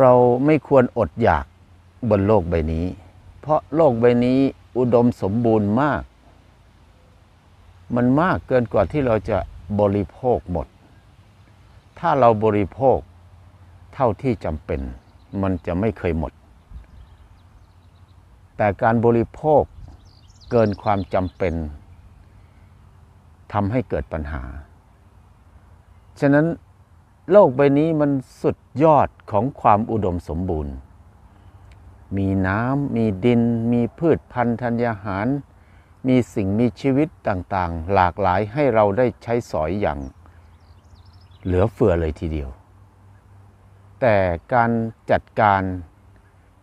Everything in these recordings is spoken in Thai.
เราไม่ควรอดอยากบนโลกใบนี้ เพราะโลกใบนี้อุดมสมบูรณ์มาก มันมากเกินกว่าที่เราจะบริโภคหมด ถ้าเราบริโภคเท่าที่จำเป็น มันจะไม่เคยหมด แต่การบริโภคเกินความจำเป็นทำให้เกิดปัญหา ฉะนั้น โลกใบนี้มันสุดยอดของความอุดมสมบูรณ์ มีน้ำ มีดิน มีพืชพันธุ์ธัญญาหาร มีสิ่งมีชีวิตต่างๆ หลากหลายให้เราได้ใช้สอยอย่าง เหลือเฟือเลยทีเดียว แต่การจัดการ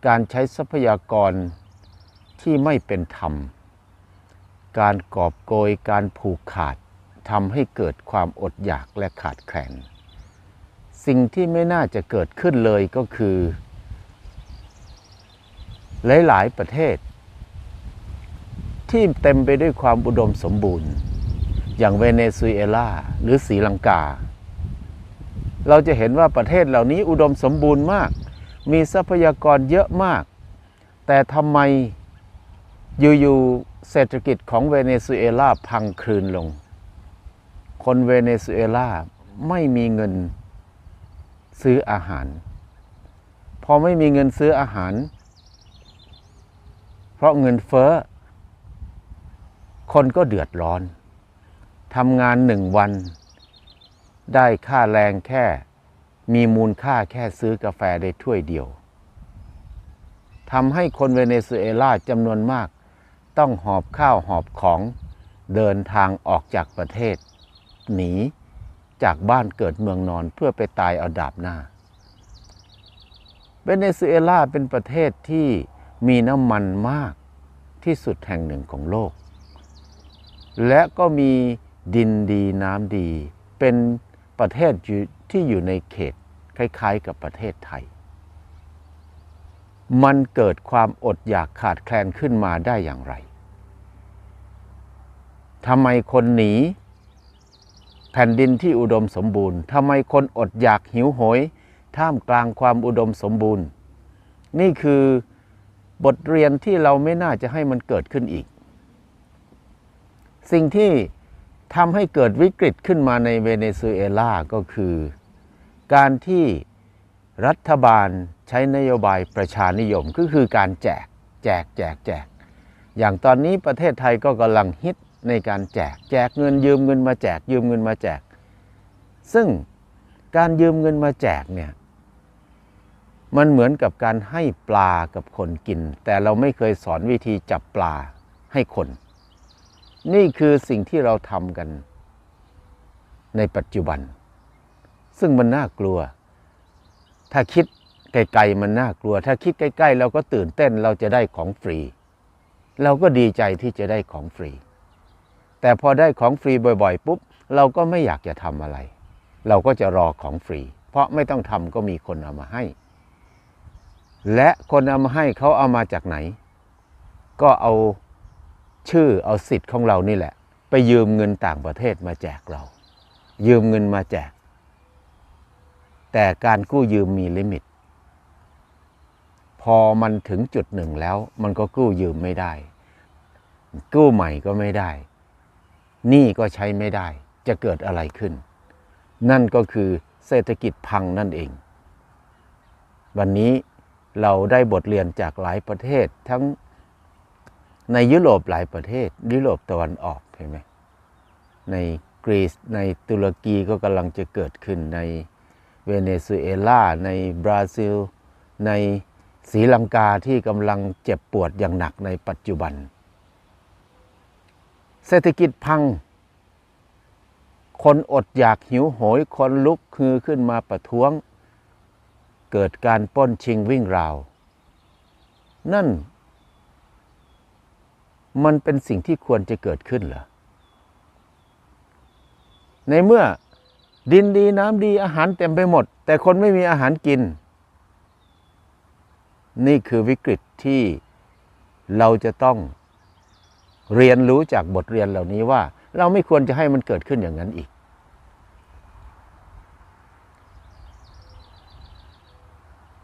การใช้ทรัพยากรที่ไม่เป็นธรรม การกอบโกย การผูกขาดทำให้เกิดความอดอยากและขาดแคลน สิ่งที่ไม่น่าจะเกิดขึ้นเลยก็คือ หลาย ๆ ประเทศ ที่เต็มไปด้วยความอุดมสมบูรณ์ อย่างเวเนซุเอลาหรือศรีลังกา เราจะเห็นว่าประเทศเหล่านี้อุดมสมบูรณ์มาก มีทรัพยากรเยอะมาก แต่ทำไมอยู่ ๆ เศรษฐกิจของเวเนซุเอลาพังคลืนลง คนเวเนซุเอลาไม่มีเงิน ซื้ออาหาร พอไม่มีเงินซื้ออาหาร เพราะเงินเฟ้อ คนก็เดือดร้อนทำงานหนึ่งวัน ได้ค่าแรงแค่ มีมูลค่าแค่ซื้อกาแฟได้ถ้วยเดียวทำให้คนเวเนซุเอลาจำนวนมาก ต้องหอบข้าวหอบของเดินทางออกจากประเทศ หนี จากบ้านเกิดเมืองนอนเพื่อไปตายเอาดาบหน้า เวเนซุเอลาเป็นประเทศที่มีน้ำมันมากที่สุดแห่งหนึ่งของโลก และก็มีดินดีน้ำดี เป็นประเทศที่อยู่ในเขตคล้ายๆกับประเทศไทย มันเกิดความอดอยากขาดแคลนขึ้นมาได้อย่างไรทำไมคนหนี แผ่นดินที่อุดมสมบูรณ์ทำไมคนอดอยากหิวโหย ท่ามกลางความอุดมสมบูรณ์ นี่คือบทเรียนที่เราไม่น่าจะให้มันเกิดขึ้นอีก สิ่งที่ทำให้เกิดวิกฤตขึ้นมาในเวเนซุเอลาก็คือ การที่รัฐบาลใช้นโยบายประชานิยมก็คือการแจก แจกแจกแจก อย่างตอนนี้ประเทศไทยก็กำลังฮิต ในการแจกแจกเงินยืมเงินมาแจกยืมเงินมาแจก ซึ่งการยืมเงินมาแจกเนี่ยมันเหมือนกับการให้ปลากับคนกิน แต่เราไม่เคยสอนวิธีจับปลาให้คน นี่คือสิ่งที่เราทำกัน ในปัจจุบัน ซึ่งมันน่ากลัว ถ้าคิดไกลๆมันน่ากลัว ถ้าคิดใกล้ ๆ เราก็ตื่นเต้นเราจะได้ของฟรี เราก็ดีใจที่จะได้ของฟรี แต่พอได้ของฟรีบ่อยๆ ปุ๊บ เราก็ไม่อยากจะทำอะไร เราก็จะรอของฟรี เพราะไม่ต้องทำก็มีคนเอามาให้ และคนเอามาให้เขาเอามาจากไหน ก็เอาชื่อเอาสิทธิ์ของเรานี่แหละ ไปยืมเงินต่างประเทศมาแจกเรา ยืมเงินมาแจก แต่การกู้ยืมมีลิมิต พอมันถึงจุดหนึ่งแล้ว มันก็กู้ยืมไม่ได้ กู้ใหม่ก็ไม่ได้ นี้ก็ใช้ไม่ได้จะเกิดอะไรขึ้น นั่นก็คือเศรษฐกิจพังนั่นเอง วันนี้เราได้บทเรียนจากหลายประเทศทั้งในยุโรปหลายประเทศ ยุโรปตะวันออกเห็นไหมในกรีซในตุรกีก็กำลังจะเกิดขึ้นในเวเนซุเอลาในบราซิล ในศรีลังกาที่กำลังเจ็บปวดอย่างหนักในปัจจุบัน เศรษฐกิจพัง คนอดอยากหิวโหย คนลุกฮือขึ้นมาประท้วง เกิดการป้นชิงวิ่งราว นั่น มันเป็นสิ่งที่ควรจะเกิดขึ้นเหรอ ในเมื่อดินดีน้ำดีอาหารเต็มไปหมด แต่คนไม่มีอาหารกิน นี่คือวิกฤตที่เราจะต้อง เรียนรู้จากบทเรียนเหล่านี้ว่า เราไม่ควรจะให้มันเกิดขึ้นอย่างนั้นอีก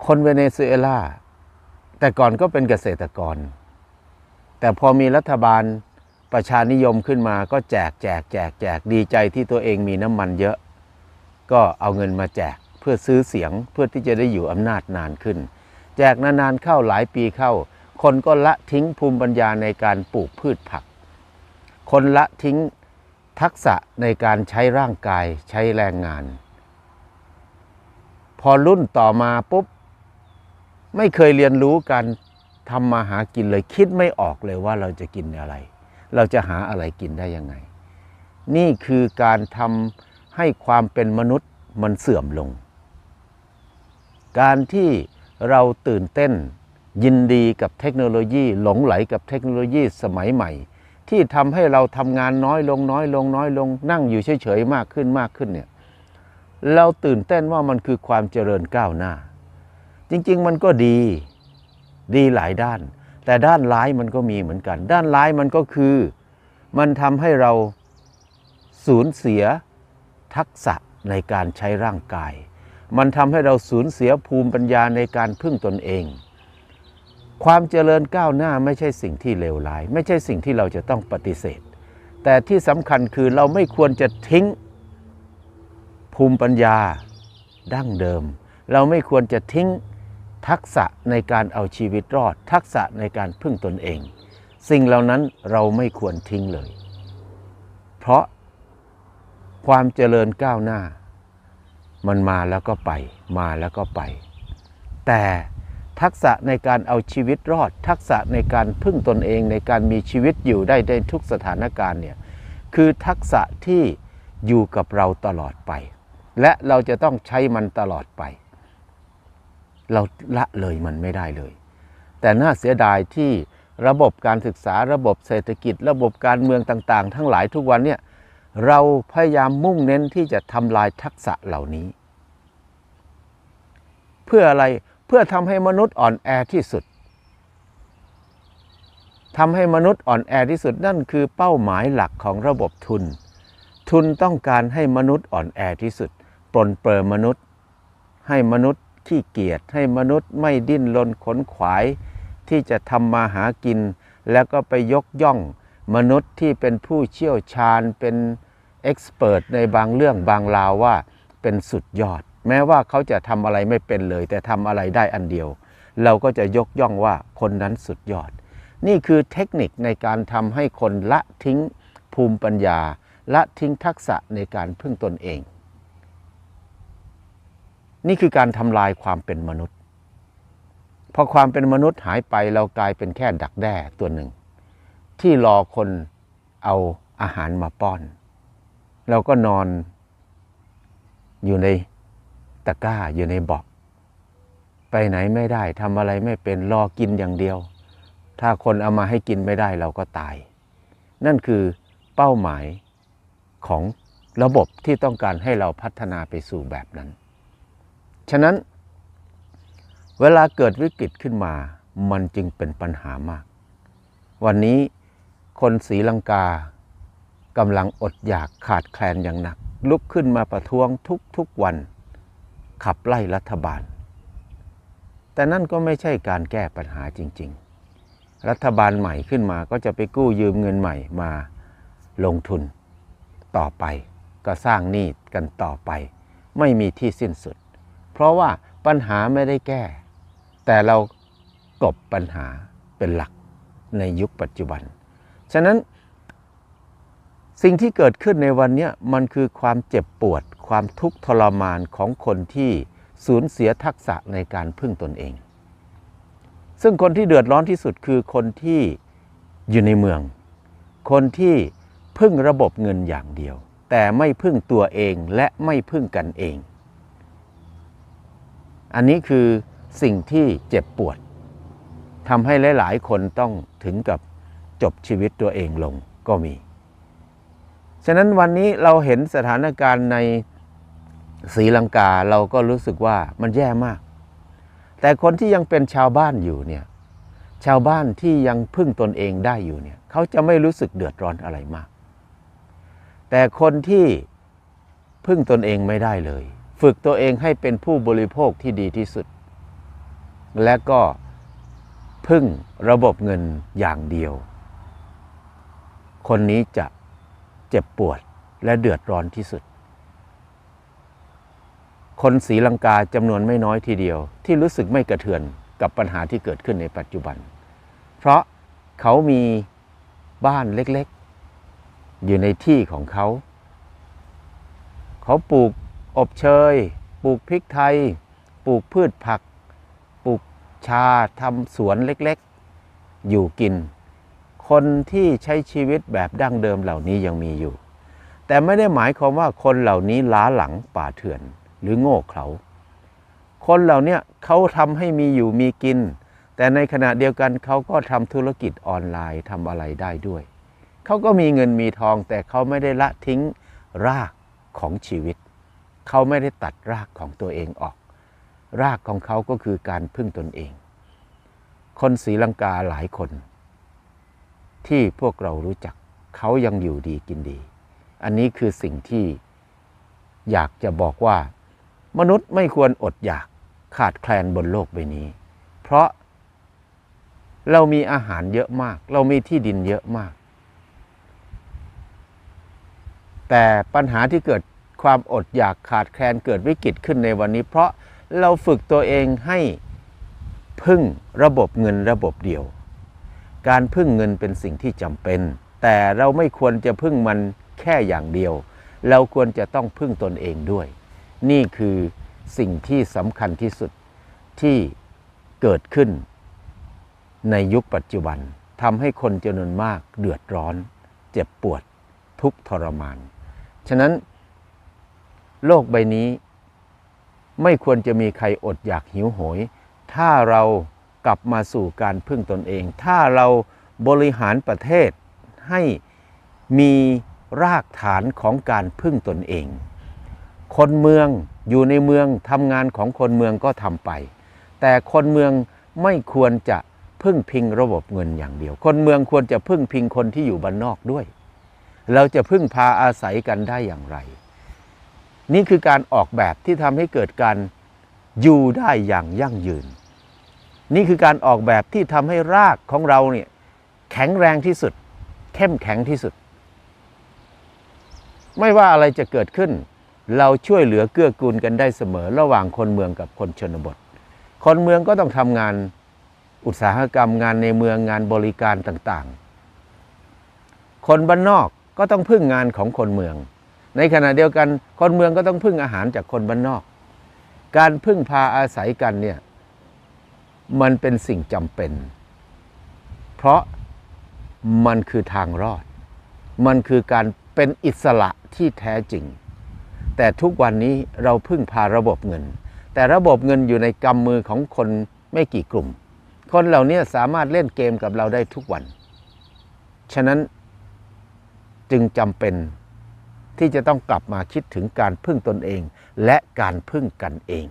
คนเวเนซุเอลา แต่ก่อนก็เป็นเกษตรกร แต่พอมีรัฐบาลประชานิยมขึ้นมาก็แจกแจกแจกแจกดีใจที่ตัวเองมีน้ำมันเยอะ ก็เอาเงินมาแจกเพื่อซื้อเสียงเพื่อที่จะได้อยู่อำนาจนานขึ้น แจกนานๆเข้าหลายปีเข้า คนก็ละทิ้งภูมิปัญญาในการปลูกพืชผัก คนละทิ้งทักษะในการใช้ร่างกายใช้แรงงาน พอรุ่นต่อมาปุ๊บ ไม่เคยเรียนรู้การทำมาหากินเลยคิดไม่ออกเลยว่าเราจะกินอะไร เราจะหาอะไรกินได้ยังไง นี่คือการทำให้ความเป็นมนุษย์มันเสื่อมลง การที่เราตื่นเต้น ยินดีกับเทคโนโลยี หลงไหลกับเทคโนโลยีสมัยใหม่ ที่ทำให้เราทำงานน้อยลงน้อยลงน้อยลงนั่งอยู่เฉยๆมากขึ้นมากขึ้นเนี่ยเราตื่นเต้นว่ามันคือความเจริญก้าวหน้า จริงๆมันก็ดีดีหลายด้าน แต่ด้านร้ายมันก็มีเหมือนกัน ด้านร้ายมันก็คือ มันทำให้เราสูญเสียทักษะในการใช้ร่างกาย มันทำให้เราสูญเสียภูมิปัญญาในการพึ่งตนเอง ความเจริญก้าวหน้าไม่ใช่สิ่งที่เลวร้าย ไม่ใช่สิ่งที่เราจะต้องปฏิเสธ แต่ที่สำคัญคือเราไม่ควรจะทิ้งภูมิปัญญาดั้งเดิม เราไม่ควรจะทิ้งทักษะในการเอาชีวิตรอด ทักษะในการพึ่งตนเอง สิ่งเหล่านั้นเราไม่ควรทิ้งเลย เพราะความเจริญก้าวหน้า มันมาแล้วก็ไป มาแล้วก็ไป แต่ ทักษะในการเอาชีวิตรอด ทักษะในการพึ่งตนเองในการมีชีวิตอยู่ได้ในทุกสถานการณ์เนี่ยคือทักษะที่อยู่กับเราตลอดไป และเราจะต้องใช้มันตลอดไป เราละเลยมันไม่ได้เลย แต่น่าเสียดายที่ระบบการศึกษาระบบเศรษฐกิจ ระบบการเมืองต่าง ๆ ทั้งหลายทุกวันเนี่ยเราพยายามมุ่งเน้นที่จะทำลายทักษะเหล่านี้ เพื่ออะไร เพื่อทำให้มนุษย์อ่อนแอที่สุดทำให้มนุษย์อ่อนแอที่สุดนั่นคือเป้าหมายหลักของระบบทุน ทุนต้องการให้มนุษย์อ่อนแอที่สุด ปลนเปลือมนุษย์ ให้มนุษย์ขี้เกียจให้มนุษย์ไม่ดิ้นรนขนขวาย ที่จะทำมาหากิน แล้วก็ไปยกย่องมนุษย์ที่เป็นผู้เชี่ยวชาญเป็นเอ็กซ์เพรสในบางเรื่องบางราวว่าเป็นสุดยอด แม้ว่าเขาจะทำอะไรไม่เป็นเลย แต่ทำอะไรได้อันเดียว เราก็จะยกย่องว่าคนนั้นสุดยอด นี่คือเทคนิคในการทำให้คนละทิ้งภูมิปัญญา ละทิ้งทักษะในการพึ่งตนเอง นี่คือการทำลายความเป็นมนุษย์ พอความเป็นมนุษย์หายไปเรากลายเป็นแค่ดักแด้ตัวหนึ่ง ที่รอคนเอาอาหารมาป้อน เราก็นอนอยู่ใน ตะกร้าอยู่ในบอกไปไหนไม่ได้ทำอะไรไม่เป็นรอกินอย่างเดียว ถ้าคนเอามาให้กินไม่ได้เราก็ตาย นั่นคือเป้าหมายของระบบที่ต้องการให้เราพัฒนาไปสู่แบบนั้น ฉะนั้น เวลาเกิดวิกฤตขึ้นมามันจึงเป็นปัญหามาก วันนี้คนศรีลังกากำลังอดอยากขาดแคลนอย่างหนัก ลุกขึ้นมาประท้วงทุกๆวัน ขับไล่รัฐบาล แต่นั่นก็ไม่ใช่การแก้ปัญหาจริง ๆ รัฐบาลใหม่ขึ้นมาก็จะไปกู้ยืมเงินใหม่มาลงทุนต่อไป ก็สร้างหนี้กันต่อไป ไม่มีที่สิ้นสุด เพราะว่าปัญหาไม่ได้แก้ แต่เรากบปัญหาเป็นหลักในยุคปัจจุบัน ฉะนั้นสิ่งที่เกิดขึ้นในวันนี้มันคือความเจ็บปวด ความทุกข์ทรมานของคนที่สูญเสียทักษะในการพึ่งตนเอง ซึ่งคนที่เดือดร้อนที่สุดคือคนที่อยู่ในเมือง คนที่พึ่งระบบเงินอย่างเดียว แต่ไม่พึ่งตัวเองและไม่พึ่งกันเอง อันนี้คือสิ่งที่เจ็บปวดทำให้หลาย ๆ คนต้องถึงกับจบชีวิตตัวเองลงก็มี ฉะนั้นวันนี้เราเห็นสถานการณ์ใน ศรีลังกาเราก็รู้สึกว่ามันแย่มาก แต่คนที่ยังเป็นชาวบ้านอยู่เนี่ยชาวบ้านที่ยังพึ่งตนเองได้อยู่เนี่ยเขาจะไม่รู้สึกเดือดร้อนอะไรมาก แต่คนที่พึ่งตนเองไม่ได้เลย ฝึกตัวเองให้เป็นผู้บริโภคที่ดีที่สุด และก็พึ่งระบบเงินอย่างเดียว คนนี้จะเจ็บปวดและเดือดร้อนที่สุด คนศรีลังกาจำนวนไม่น้อยทีเดียว ที่รู้สึกไม่กระเทือนกับปัญหาที่เกิดขึ้นในปัจจุบัน เพราะเขามีบ้านเล็กๆ อยู่ในที่ของเขา เขาปลูกอบเชย ปลูกพริกไทย ปลูกพืชผัก ปลูกชาทำสวนเล็กๆ อยู่กิน คนที่ใช้ชีวิตแบบดั้งเดิมเหล่านี้ยังมีอยู่ แต่ไม่ได้หมายความว่าคนเหล่านี้ล้าหลังป่าเถื่อน หรือโง่เขลาคนเหล่านี้เขาทำให้มีอยู่มีกิน แต่ในขณะเดียวกันเขาก็ทำธุรกิจออนไลน์ทำอะไรได้ด้วย เขาก็มีเงินมีทองแต่เขาไม่ได้ละทิ้งรากของชีวิต เขาไม่ได้ตัดรากของตัวเองออก รากของเขาก็คือการพึ่งตนเอง คนศรีลังกาหลายคน ที่พวกเรารู้จักเขายังอยู่ดีกินดี อันนี้คือสิ่งที่อยากจะบอกว่า มนุษย์ไม่ควรอดอยากขาดแคลนบนโลกใบนี้ เพราะเรามีอาหารเยอะมาก เรามีที่ดินเยอะมาก แต่ปัญหาที่เกิดความอดอยากขาดแคลนเกิดวิกฤตขึ้นในวันนี้ เพราะเราฝึกตัวเองให้พึ่งระบบเงินระบบเดียว การพึ่งเงินเป็นสิ่งที่จำเป็น แต่เราไม่ควรจะพึ่งมันแค่อย่างเดียว เราควรจะต้องพึ่งตนเองด้วย นี่คือสิ่งที่สำคัญที่สุดที่เกิดขึ้นในยุคปัจจุบันทำให้คนจำนวนมากเดือดร้อน เจ็บปวดทุกข์ทรมาน ฉะนั้น โลกใบนี้ไม่ควรจะมีใครอดอยากหิวโหย ถ้าเรากลับมาสู่การพึ่งตนเอง ถ้าเราบริหารประเทศให้มีรากฐานของการพึ่งตนเอง คนเมืองอยู่ในเมืองทำงานของคนเมืองก็ทำไป แต่คนเมืองไม่ควรจะพึ่งพิงระบบเงินอย่างเดียว คนเมืองควรจะพึ่งพิงคนที่อยู่บ้านนอกด้วย เราจะพึ่งพาอาศัยกันได้อย่างไร นี่คือการออกแบบที่ทำให้เกิดการอยู่ได้อย่างยั่งยืน นี่คือการออกแบบที่ทำให้รากของเราเนี่ยแข็งแรงที่สุด เข้มแข็งที่สุด ไม่ว่าอะไรจะเกิดขึ้น เราช่วยเหลือเกื้อกูลกันได้เสมอระหว่างคนเมืองกับคนชนบท คนเมืองก็ต้องทำงานอุตสาหกรรมงานในเมืองงานบริการต่างๆ คนบ้านนอกก็ต้องพึ่งงานของคนเมือง ในขณะเดียวกันคนเมืองก็ต้องพึ่งอาหารจากคนบ้านนอก การพึ่งพาอาศัยกันเนี่ยมันเป็นสิ่งจำเป็น เพราะมันคือทางรอด มันคือการเป็นอิสระที่แท้จริง แต่ทุกวันนี้เราพึ่งพาระบบเงิน แต่ระบบเงินอยู่ในกำมือของคนไม่กี่กลุ่ม คนเหล่านี้สามารถเล่นเกมกับเราได้ทุกวัน ฉะนั้นจึงจำเป็นที่จะต้องกลับมาคิดถึงการพึ่งตนเองและการพึ่งกันเอง